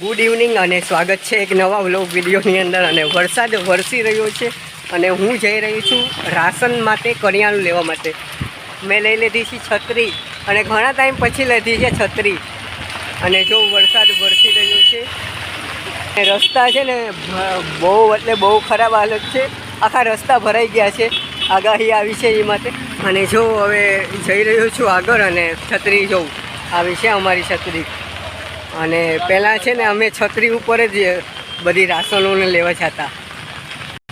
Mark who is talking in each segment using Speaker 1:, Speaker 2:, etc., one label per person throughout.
Speaker 1: Good evening અને સ્વાગત છે એક નવા વ્લોગ વિડીયોની અંદર અને વરસાદ વરસી રહ્યો છે અને હું જઈ રહી છું રાશન માટે કરિયાણું લેવા માટે. મેં લઈ લીધી છે છત્રી અને ઘણા ટાઈમ પછી લીધી છે છત્રી. અને જો વરસાદ વરસી રહ્યો છે રસ્તા છે ને બહુ એટલે બહુ ખરાબ હાલત છે. આખા રસ્તા ભરાઈ ગયા છે, આગાહી આવી છે એ માટે. અને જો હવે જઈ રહ્યો છું આગળ અને છત્રી જોઉં. આવી છે અમારી છત્રી. અને પહેલાં છે ને અમે છત્રી ઉપર જ બધી રાશનોને લેવા જતા.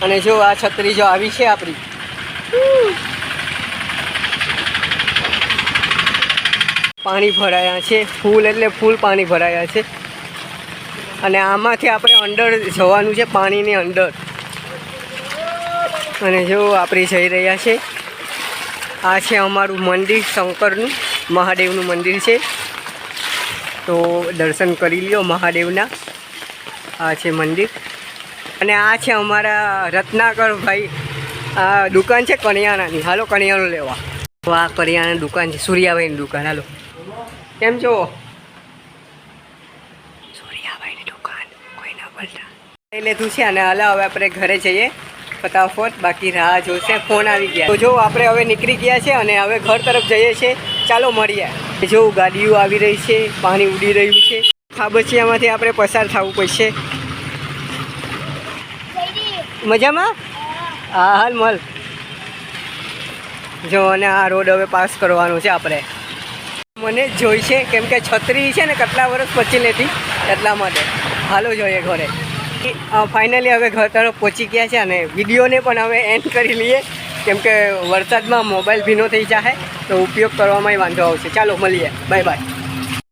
Speaker 1: અને જો આ છત્રી જો આવી છે આપણી. પાણી ભરાયા છે, ફૂલ એટલે ફૂલ પાણી ભરાયા છે. અને આમાંથી આપણે અંદર જવાનું છે પાણીની અંદર. અને જો આપણે જઈ રહ્યા છે. આ છે અમારું મંદિર, શંકરનું, મહાદેવનું મંદિર છે. તો દર્શન કરી લ્યો મહાદેવના. આ છે મંદિર. અને આ છે અમારા રત્નાકર ભાઈ. આ દુકાન છે કરિયાણાની હાલો કરિયાણું લેવા. આ કરિયાણાની દુકાન છે, સૂર્યાભાઈની દુકાન. હાલો. કેમ છો? સૂર્યાભાઈની દુકાન. કોઈ ના બોલતા લઈ લીધું છે અને હાલો હવે આપણે ઘરે જઈએ. ફટાફટ. બાકી રાહ જોશે. ફોન આવી ગયા. તો જો આપણે હવે નીકળી ગયા છે અને હવે ઘર તરફ જઈએ છીએ. ચાલો મળીએ. જો ગાડીઓ આવી રહી છે, પાણી ઉડી રહ્યું છે. ખાબચિયામાંથી આપણે પસાર થવું પડશે. મજામાં? હા, હાલ, મલ. જો, અને આ રોડ હવે પાસ કરવાનો છે આપણે. મને જોઈ છે, કેમ કે છત્રી છે ને, કેટલા વર્ષ પછી લેતી એટલા માટે. હાલો, જોઈએ ઘરે. ફાઇનલી હવે ઘર તરફ પહોંચી ગયા છે અને વિડીયોને પણ હવે એન્ડ કરી લઈએ. કેમ કે વરસાદમાં મોબાઈલ ભીનો થઈ જાય તો ઉપયોગ કરવામાં વાંધો આવશે. ચાલો, મળીએ. Bye bye.